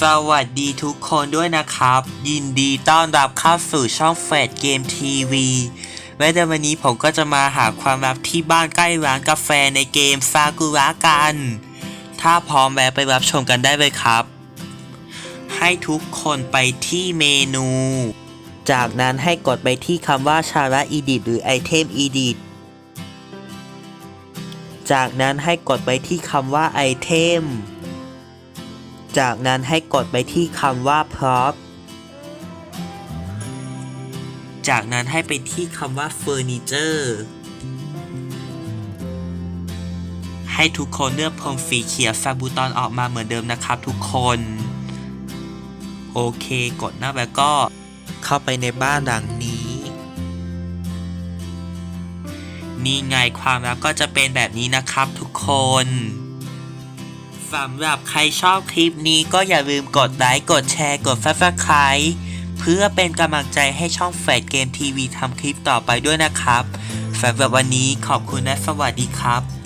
สวัสดีทุกคนด้วยนะครับ ยินดีต้อนรับเข้าสู่ช่องแฟดเกมทีวีแม้แต่วันนี้ผมก็จะมาหาความลับที่บ้านใกล้ร้านกาแฟในเกมซากุระกัน ถ้าพร้อมแล้ไปรับชมกันได้เลยครับ ให้ทุกคนไปที่เมนู จากนั้นให้กดไปที่คำว่าชาระอีดิทหรือไอเทมอีดิท จากนั้นให้กดไปที่คำว่าไอเทม จากนั้นให้กดไปที่คำว่า prop จากนั้นให้ไปที่คำว่า furniture ให้ทุกคนเลือกพรมสีเขียวซาบูตอนออกมาเหมือนเดิมนะครับทุกคน โอเค กดหน้าแล้วก็เข้าไปในบ้านหลัง นี่ไงความลับก็จะเป็นแบบนี้นะครับทุกคนสำหรับใครชอบคลิปนี้ก็อย่าลืมกดไลค์กดแชร์กด subscribe เพื่อเป็นกำลังใจให้ช่องแฟดเกมทีวีทำคลิปต่อไปด้วยนะครับสำหรับวันนี้ขอบคุณและสวัสดีครับ